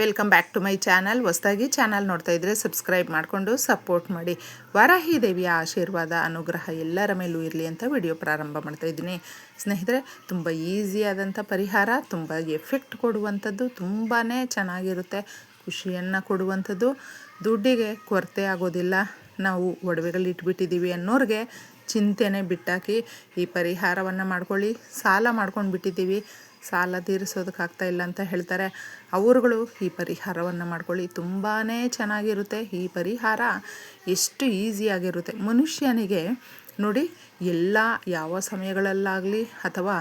Welcome back to my channel ಹೊಸದಾಗಿ channel ನೋಡ್ತಾ ಇದ್ರೆ ಸಬ್ಸ್ಕ್ರೈಬ್ ಮಾಡಿಕೊಂಡು ಸಪೋರ್ಟ್ ಮಾಡಿ. ವಾರಾಹಿ ದೇವಿಯ ಆಶೀರ್ವಾದ, ಅನುಗ್ರಹ ಎಲ್ಲರ ಮೇಲೂ ಇರಲಿ ಅಂತ ವಿಡಿಯೋ ಪ್ರಾರಂಭ ಮಾಡ್ತಾ ಇದ್ದೀನಿ. ಸ್ನೇಹಿತರೆ, ತುಂಬ ಈಸಿಯಾದಂಥ ಪರಿಹಾರ, ತುಂಬ ಎಫೆಕ್ಟ್ ಕೊಡುವಂಥದ್ದು ತುಂಬಾ ಚೆನ್ನಾಗಿರುತ್ತೆ. ಖುಷಿಯನ್ನು ಕೊಡುವಂಥದ್ದು. ದುಡ್ಡಿಗೆ ಕೊರತೆ ಆಗೋದಿಲ್ಲ. ನಾವು ಒಡವೆಗಳು ಇಟ್ಬಿಟ್ಟಿದ್ದೀವಿ ಅನ್ನೋರಿಗೆ ಚಿಂತೆನೆ ಬಿಟ್ಟಾಕಿ ಈ ಪರಿಹಾರವನ್ನು ಮಾಡ್ಕೊಳ್ಳಿ. ಸಾಲ ಮಾಡ್ಕೊಂಡು ಬಿಟ್ಟಿದ್ದೀವಿ. ಸಾಲ ತೀರಿಸೋದಕ್ಕಾಗ್ತಾ ಇಲ್ಲ ಅಂತ ಹೇಳ್ತಾರೆ. ಅವರುಗಳು ಈ ಪರಿಹಾರವನ್ನು ಮಾಡ್ಕೊಳ್ಳಿ. ತುಂಬಾ ಚೆನ್ನಾಗಿರುತ್ತೆ ಈ ಪರಿಹಾರ. ಎಷ್ಟು ಈಸಿಯಾಗಿರುತ್ತೆ ಮನುಷ್ಯನಿಗೆ ನೋಡಿ, ಎಲ್ಲ ಯಾವ ಸಮಯಗಳಲ್ಲಾಗಲಿ ಅಥವಾ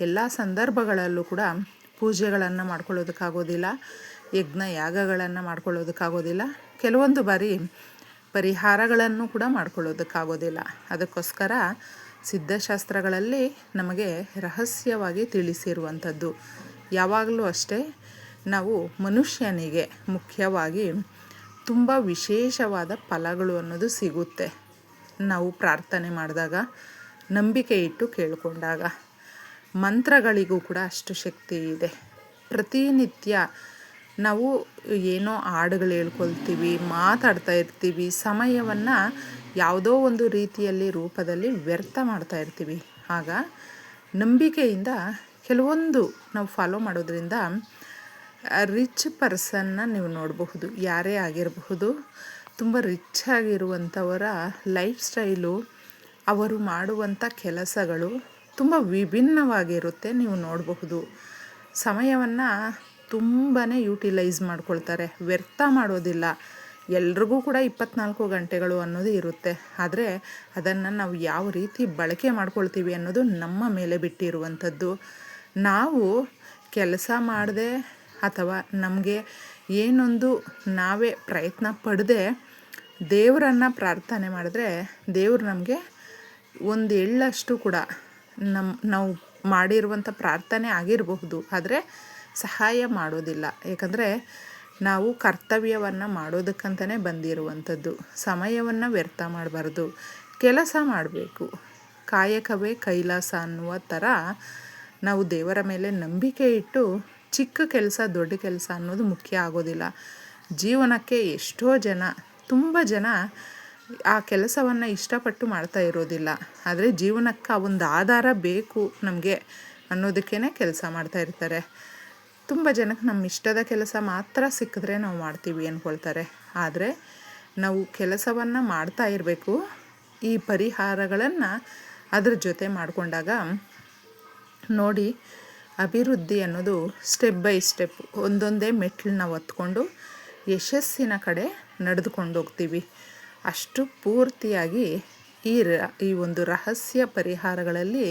ಎಲ್ಲ ಸಂದರ್ಭಗಳಲ್ಲೂ ಕೂಡ ಪೂಜೆಗಳನ್ನು ಮಾಡ್ಕೊಳ್ಳೋದಕ್ಕಾಗೋದಿಲ್ಲ ಯಜ್ಞ ಯಾಗಗಳನ್ನು ಮಾಡ್ಕೊಳ್ಳೋದಕ್ಕಾಗೋದಿಲ್ಲ. ಕೆಲವೊಂದು ಬಾರಿ ಪರಿಹಾರಗಳನ್ನು ಕೂಡ ಮಾಡ್ಕೊಳ್ಳೋದಕ್ಕಾಗೋದಿಲ್ಲ. ಅದಕ್ಕೋಸ್ಕರ ಸಿದ್ಧಶಾಸ್ತ್ರಗಳಲ್ಲಿ ನಮಗೆ ರಹಸ್ಯವಾಗಿ ತಿಳಿಸಿರುವಂಥದ್ದು. ಯಾವಾಗಲೂ ಅಷ್ಟೇ, ನಾವು ಮನುಷ್ಯನಿಗೆ ಮುಖ್ಯವಾಗಿ ತುಂಬ ವಿಶೇಷವಾದ ಫಲಗಳು ಅನ್ನೋದು ಸಿಗುತ್ತೆ. ನಾವು ಪ್ರಾರ್ಥನೆ ಮಾಡಿದಾಗ, ನಂಬಿಕೆ ಇಟ್ಟು ಕೇಳಿಕೊಂಡಾಗ, ಮಂತ್ರಗಳಿಗೂ ಕೂಡ ಅಷ್ಟು ಶಕ್ತಿ ಇದೆ. ಪ್ರತಿನಿತ್ಯ ನಾವು ಏನೋ ಹಾಡುಗಳು ಹೇಳ್ಕೊಳ್ತೀವಿ, ಮಾತಾಡ್ತಾ ಇರ್ತೀವಿ, ಸಮಯವನ್ನು ಯಾವುದೋ ಒಂದು ರೀತಿಯಲ್ಲಿ ರೂಪದಲ್ಲಿ ವ್ಯರ್ಥ ಮಾಡ್ತಾ ಇರ್ತೀವಿ. ಆಗ ನಂಬಿಕೆಯಿಂದ ಕೆಲವೊಂದು ನಾವು ಫಾಲೋ ಮಾಡೋದ್ರಿಂದ ರಿಚ್ ಪರ್ಸನ್ನ ನೀವು ನೋಡಬಹುದು. ಯಾರೇ ಆಗಿರಬಹುದು, ತುಂಬ ರಿಚ್ ಆಗಿರುವಂಥವರ ಲೈಫ್ ಸ್ಟೈಲು ಅವರು ಮಾಡುವಂಥ ಕೆಲಸಗಳು ತುಂಬ ವಿಭಿನ್ನವಾಗಿರುತ್ತೆ ನೀವು ನೋಡಬಹುದು. ಸಮಯವನ್ನು ತುಂಬಾ ಯೂಟಿಲೈಸ್ ಮಾಡ್ಕೊಳ್ತಾರೆ. ವ್ಯರ್ಥ ಮಾಡೋದಿಲ್ಲ. ಎಲ್ರಿಗೂ ಕೂಡ ಇಪ್ಪತ್ನಾಲ್ಕು ಗಂಟೆಗಳು ಅನ್ನೋದು ಇರುತ್ತೆ. ಆದರೆ ಅದನ್ನು ನಾವು ಯಾವ ರೀತಿ ಬಳಕೆ ಮಾಡ್ಕೊಳ್ತೀವಿ ಅನ್ನೋದು ನಮ್ಮ ಮೇಲೆ ಬಿಟ್ಟಿರುವಂಥದ್ದು. ನಾವು ಕೆಲಸ ಮಾಡದೆ ಅಥವಾ ನಮಗೆ ಏನೊಂದು ನಾವೇ ಪ್ರಯತ್ನ ಪಡದೆ ದೇವರನ್ನು ಪ್ರಾರ್ಥನೆ ಮಾಡಿದ್ರೆ ದೇವರು ನಮಗೆ ಒಂದು ಎಳ್ಳಷ್ಟು ಕೂಡ ನಮ್ಮ ನಾವು ಮಾಡಿರುವಂಥ ಪ್ರಾರ್ಥನೆ ಆಗಿರಬಹುದು. ಆದರೆ ಸಹಾಯ ಮಾಡೋದಿಲ್ಲ. ಏಕೆಂದರೆ ನಾವು ಕರ್ತವ್ಯವನ್ನು ಮಾಡೋದಕ್ಕಂತಲೇ ಬಂದಿರುವಂಥದ್ದು. ಸಮಯವನ್ನು ವ್ಯರ್ಥ ಮಾಡಬಾರ್ದು. ಕೆಲಸ ಮಾಡಬೇಕು. ಕಾಯಕವೇ ಕೈಲಾಸ ಅನ್ನುವ ಥರ ನಾವು ದೇವರ ಮೇಲೆ ನಂಬಿಕೆ ಇಟ್ಟು ಚಿಕ್ಕ ಕೆಲಸ, ದೊಡ್ಡ ಕೆಲಸ ಅನ್ನೋದು ಮುಖ್ಯ ಆಗೋದಿಲ್ಲ. ಜೀವನಕ್ಕೆ ಎಷ್ಟೋ ಜನ, ತುಂಬ ಜನ ಆ ಕೆಲಸವನ್ನು ಇಷ್ಟಪಟ್ಟು ಮಾಡ್ತಾ ಇರೋದಿಲ್ಲ. ಆದರೆ ಜೀವನಕ್ಕೆ ಒಂದು ಆಧಾರ ಬೇಕು ನಮಗೆ ಅನ್ನೋದಕ್ಕೇ ಕೆಲಸ ಮಾಡ್ತಾ ಇರ್ತಾರೆ. ತುಂಬ ಜನಕ್ಕೆ ನಮ್ಮ ಇಷ್ಟದ ಕೆಲಸ ಮಾತ್ರ ಸಿಕ್ಕಿದ್ರೆ ನಾವು ಮಾಡ್ತೀವಿ ಅಂದ್ಕೊಳ್ತಾರೆ. ಆದರೆ ನಾವು ಕೆಲಸವನ್ನು ಮಾಡ್ತಾ ಇರಬೇಕು. ಈ ಪರಿಹಾರಗಳನ್ನು ಅದ್ರ ಜೊತೆ ಮಾಡಿಕೊಂಡಾಗ ನೋಡಿ ಅಭಿವೃದ್ಧಿ ಅನ್ನೋದು ಸ್ಟೆಪ್ ಬೈ ಸ್ಟೆಪ್ ಒಂದೊಂದೇ ಮೆಟ್ಲನ್ನ ಒತ್ಕೊಂಡು ಯಶಸ್ಸಿನ ಕಡೆ ನಡೆದುಕೊಂಡು ಹೋಗ್ತೀವಿ. ಅಷ್ಟು ಪೂರ್ತಿಯಾಗಿ ಈ ರ, ಈ ಒಂದು ರಹಸ್ಯ ಪರಿಹಾರಗಳಲ್ಲಿ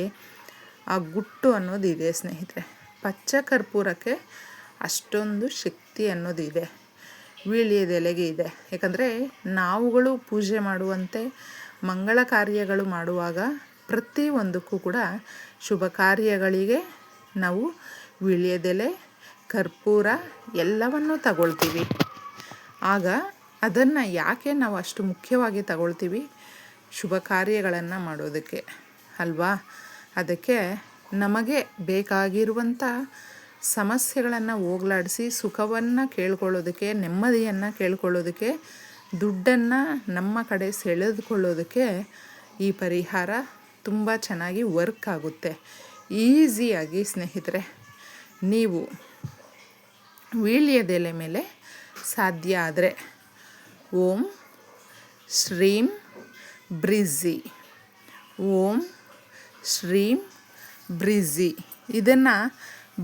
ಆ ಗುಟ್ಟು ಅನ್ನೋದು ಇದೆ ಸ್ನೇಹಿತರೆ. ಪಚ್ಚ ಕರ್ಪೂರಕ್ಕೆ ಅಷ್ಟೊಂದು ಶಕ್ತಿ ಅನ್ನೋದು ಇದೆ. ವೀಳ್ಯದೆಲೆಗೆ ಇದೆ. ಯಾಕಂದರೆ ನಾವುಗಳು ಪೂಜೆ ಮಾಡುವಂತೆ ಮಂಗಳ ಕಾರ್ಯಗಳು ಮಾಡುವಾಗ ಪ್ರತಿಯೊಂದಕ್ಕೂ ಕೂಡ ಶುಭ ಕಾರ್ಯಗಳಿಗೆ ನಾವು ವೀಳ್ಯದೆಲೆ ಕರ್ಪೂರ ಎಲ್ಲವನ್ನು ತಗೊಳ್ತೀವಿ. ಆಗ ಅದನ್ನು ಯಾಕೆ ನಾವು ಅಷ್ಟು ಮುಖ್ಯವಾಗಿ ತಗೊಳ್ತೀವಿ? ಶುಭ ಕಾರ್ಯಗಳನ್ನು ಮಾಡೋದಕ್ಕೆ. ಅಲ್ವಾ? ಅದಕ್ಕೆ ನಮಗೆ ಬೇಕಾಗಿರುವಂಥ ಸಮಸ್ಯೆಗಳನ್ನು ಹೋಗ್ಲಾಡಿಸಿ ಸುಖವನ್ನು ಕೇಳ್ಕೊಳ್ಳೋದಕ್ಕೆ, ನೆಮ್ಮದಿಯನ್ನು ಕೇಳ್ಕೊಳ್ಳೋದಕ್ಕೆ, ದುಡ್ಡನ್ನು ನಮ್ಮ ಕಡೆ ಸೆಳೆದುಕೊಳ್ಳೋದಕ್ಕೆ ಈ ಪರಿಹಾರ ತುಂಬ ಚೆನ್ನಾಗಿ ವರ್ಕ್ ಆಗುತ್ತೆ. ಈಸಿಯಾಗಿ ಸ್ನೇಹಿತರೆ, ನೀವು ವೀಳ್ಯದೆಲೆ ಮೇಲೆ ಸಾಧ್ಯ ಆದರೆ ಓಂ ಶ್ರೀಂ ಬ್ರಿಝಿ ಓಂ ಶ್ರೀಂ ಬ್ರಿಝಿ ಇದನ್ನು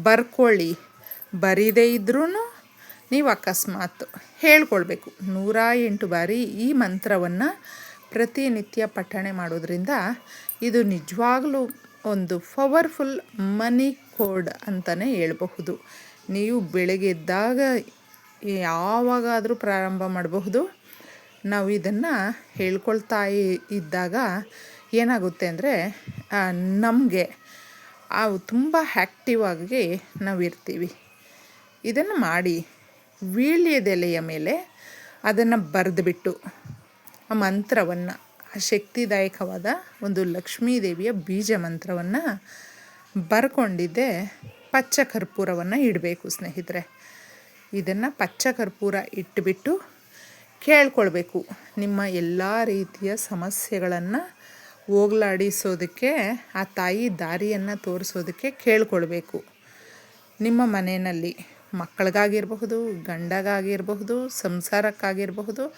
ಬರ್ಕೊಳ್ಳಿ ಬರೀದೇ ಇದ್ರೂ ನೀವು ಅಕಸ್ಮಾತ್ ಹೇಳ್ಕೊಳ್ಬೇಕು. ನೂರ ಎಂಟು ಬಾರಿ ಈ ಮಂತ್ರವನ್ನು ಪ್ರತಿನಿತ್ಯ ಪಠಣೆ ಮಾಡೋದ್ರಿಂದ ಇದು ನಿಜವಾಗ್ಲೂ ಒಂದು ಪವರ್ಫುಲ್ ಮನಿ ಕೋಡ್ ಅಂತಲೇ ಹೇಳಬಹುದು. ನೀವು ಬೆಳಗ್ಗೆ ಎದ್ದಾಗ ಯಾವಾಗಾದರೂ ಪ್ರಾರಂಭ ಮಾಡಬಹುದು. ನಾವು ಇದನ್ನು ಹೇಳ್ಕೊಳ್ತಾ ಇದ್ದಾಗ ಏನಾಗುತ್ತೆ ಅಂದರೆ ನಮಗೆ ಅವು ತುಂಬ ಆ್ಯಕ್ಟಿವ್ ಆಗಿ ನಾವು ಇರ್ತೀವಿ ಇದನ್ನು ಮಾಡಿ ವೀಳ್ಯದೆಲೆಯ ಮೇಲೆ ಅದನ್ನು ಬರೆದುಬಿಟ್ಟು ಆ ಮಂತ್ರವನ್ನು, ಆ ಶಕ್ತಿದಾಯಕವಾದ ಒಂದು ಲಕ್ಷ್ಮೀದೇವಿಯ ಬೀಜ ಮಂತ್ರವನ್ನು ಬರ್ಕೊಂಡಿದ್ದೆ ಪಚ್ಚ ಕರ್ಪೂರವನ್ನು ಇಡಬೇಕು ಸ್ನೇಹಿತರೆ. ಇದನ್ನು ಪಚ್ಚ ಕರ್ಪೂರ ಇಟ್ಟುಬಿಟ್ಟು ಕೇಳ್ಕೊಳ್ಬೇಕು. ನಿಮ್ಮ ಎಲ್ಲ ರೀತಿಯ ಸಮಸ್ಯೆಗಳನ್ನು ಹೋಗ್ಲಾಡಿಸೋದಕ್ಕೆ, ಆ ತಾಯಿ ದಾರಿಯನ್ನು ತೋರಿಸೋದಕ್ಕೆ ಕೇಳ್ಕೊಳ್ಬೇಕು. ನಿಮ್ಮ ಮನೆಯಲ್ಲಿ ಮಕ್ಕಳಿಗಾಗಿರಬಹುದು, ಗಂಡಗಾಗಿರಬಹುದು, ಸಂಸಾರಕ್ಕಾಗಿರಬಹುದು,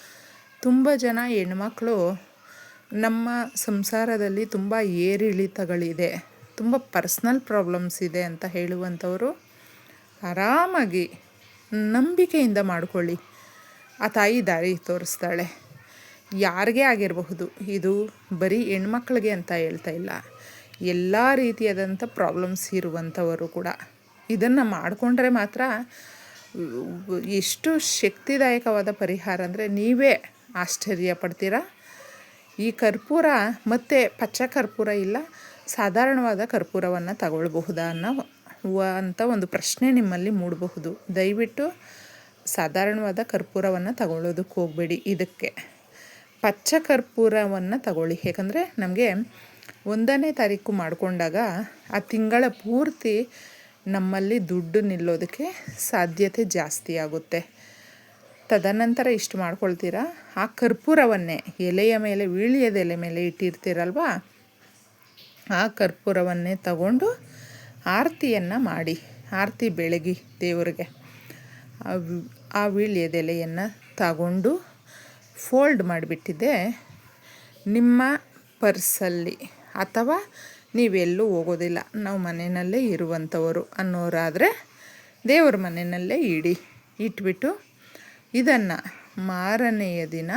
ತುಂಬ ಜನ ಹೆಣ್ಮಕ್ಳು ನಮ್ಮ ಸಂಸಾರದಲ್ಲಿ ತುಂಬ ಏರಿಳಿತಗಳಿದೆ, ತುಂಬ ಪರ್ಸ್ನಲ್ ಪ್ರಾಬ್ಲಮ್ಸ್ ಇದೆ ಅಂತ ಹೇಳುವಂಥವರು ಆರಾಮಾಗಿ ನಂಬಿಕೆಯಿಂದ ಮಾಡಿಕೊಳ್ಳಿ. ಆ ತಾಯಿ ದಾರಿ ತೋರಿಸ್ತಾಳೆ. ಯಾರಿಗೇ ಆಗಿರಬಹುದು. ಇದು ಬರೀ ಹೆಣ್ಮಕ್ಳಿಗೆ ಅಂತ ಹೇಳ್ತಾ ಇಲ್ಲ. ಎಲ್ಲ ರೀತಿಯಾದಂಥ ಪ್ರಾಬ್ಲಮ್ಸ್ ಇರುವಂಥವರು ಕೂಡ. ಇದನ್ನು ಮಾಡಿಕೊಂಡ್ರೆ ಮಾತ್ರ ಎಷ್ಟು ಶಕ್ತಿದಾಯಕವಾದ ಪರಿಹಾರ ಅಂದರೆ ನೀವೇ ಆಶ್ಚರ್ಯ ಪಡ್ತೀರಾ? ಈ ಕರ್ಪೂರ ಮತ್ತು ಪಚ್ಚ ಕರ್ಪೂರ ಇಲ್ಲ, ಸಾಧಾರಣವಾದ ಕರ್ಪೂರವನ್ನು ತಗೊಳ್ಬಹುದಾ ಅನ್ನೋ ಅಂತ ಒಂದು ಪ್ರಶ್ನೆ ನಿಮ್ಮಲ್ಲಿ ಮೂಡಬಹುದು. ದಯವಿಟ್ಟು ಸಾಧಾರಣವಾದ ಕರ್ಪೂರವನ್ನು ತಗೊಳ್ಳೋದಕ್ಕೆ ಹೋಗಬೇಡಿ ಇದಕ್ಕೆ. ಪಚ್ಚ ಕರ್ಪೂರವನ್ನು ತಗೊಳ್ಳಿ. ಯಾಕಂದರೆ ನಮಗೆ ಒಂದನೇ ತಾರೀಕು ಮಾಡಿಕೊಂಡಾಗ ಆ ತಿಂಗಳ ಪೂರ್ತಿ ನಮ್ಮಲ್ಲಿ ದುಡ್ಡು ನಿಲ್ಲೋದಕ್ಕೆ ಸಾಧ್ಯತೆ ಜಾಸ್ತಿ ಆಗುತ್ತೆ. ತದನಂತರ ಇಷ್ಟು ಮಾಡ್ಕೊಳ್ತೀರಾ? ಆ ಕರ್ಪೂರವನ್ನೇ, ಎಲೆಯ ಮೇಲೆ, ವೀಳ್ಯದ ಎಲೆ ಮೇಲೆ ಇಟ್ಟಿರ್ತೀರಲ್ವಾ? ಆ ಕರ್ಪೂರವನ್ನೇ ತಗೊಂಡು ಆರತಿಯನ್ನು ಮಾಡಿ, ಆರತಿ ಬೆಳಗಿ ದೇವರಿಗೆ. ಆ ವೀಳ್ಯದೆಲೆಯನ್ನು ತಗೊಂಡು ಫೋಲ್ಡ್ ಮಾಡಿಬಿಟ್ಟಿದ್ದೆ ನಿಮ್ಮ ಪರ್ಸಲ್ಲಿ ಅಥವಾ ನೀವೆಲ್ಲೂ ಹೋಗೋದಿಲ್ಲ. ನಾವು ಮನೆಯಲ್ಲೇ ಇರುವಂಥವರು ಅನ್ನೋರಾದರೆ ದೇವ್ರ ಮನೆಯಲ್ಲೇ ಇಡಿ. ಇಟ್ಬಿಟ್ಟು ಇದನ್ನು ಮಾರನೆಯ ದಿನ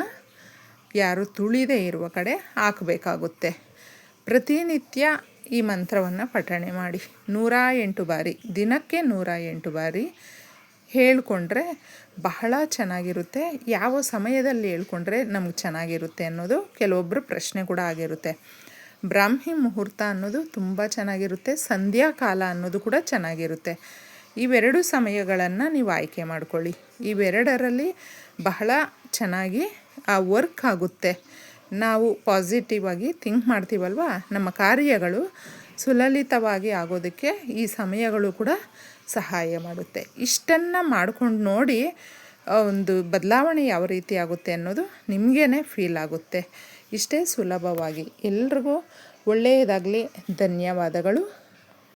ಯಾರು ತುಳಿದೇ ಇರುವ ಕಡೆ ಹಾಕಬೇಕಾಗುತ್ತೆ. ಪ್ರತಿನಿತ್ಯ ಈ ಮಂತ್ರವನ್ನು ಪಠಣೆ ಮಾಡಿ. ನೂರ ಎಂಟು ಬಾರಿ, ದಿನಕ್ಕೆ ನೂರ ಎಂಟು ಬಾರಿ ಹೇಳಿಕೊಂಡ್ರೆ ಬಹಳ ಚೆನ್ನಾಗಿರುತ್ತೆ. ಯಾವ ಸಮಯದಲ್ಲಿ ಹೇಳ್ಕೊಂಡ್ರೆ ನಮ್ಗೆ ಚೆನ್ನಾಗಿರುತ್ತೆ ಅನ್ನೋದು ಕೆಲವೊಬ್ಬರು ಪ್ರಶ್ನೆ ಕೂಡ ಆಗಿರುತ್ತೆ. ಬ್ರಾಹ್ಮಿ ಮುಹೂರ್ತ ಅನ್ನೋದು ತುಂಬ ಚೆನ್ನಾಗಿರುತ್ತೆ. ಸಂಧ್ಯಾಕಾಲ ಅನ್ನೋದು ಕೂಡ ಚೆನ್ನಾಗಿರುತ್ತೆ. ಇವೆರಡು ಸಮಯಗಳನ್ನು ನೀವು ಆಯ್ಕೆ ಮಾಡ್ಕೊಳ್ಳಿ. ಇವೆರಡರಲ್ಲಿ ಬಹಳ ಚೆನ್ನಾಗಿ, ಆ, ವರ್ಕ್ ಆಗುತ್ತೆ. ನಾವು ಪಾಸಿಟಿವ್ ಆಗಿ ಥಿಂಕ್ ಮಾಡ್ತೀವಲ್ವಾ? ನಮ್ಮ ಕಾರ್ಯಗಳು ಸುಲಲಿತವಾಗಿ ಆಗೋದಕ್ಕೆ ಈ ಸಮಯಗಳು ಕೂಡ ಸಹಾಯ ಮಾಡುತ್ತೆ. ಇಷ್ಟನ್ನು ಮಾಡ್ಕೊಂಡು ನೋಡಿ ಒಂದು ಬದಲಾವಣೆ ಯಾವ ರೀತಿ ಆಗುತ್ತೆ ಅನ್ನೋದು ನಿಮಗೇ ಫೀಲ್ ಆಗುತ್ತೆ. ಇಷ್ಟೇ ಸುಲಭವಾಗಿ. ಎಲ್ರಿಗೂ ಒಳ್ಳೆಯದಾಗಲಿ. ಧನ್ಯವಾದಗಳು.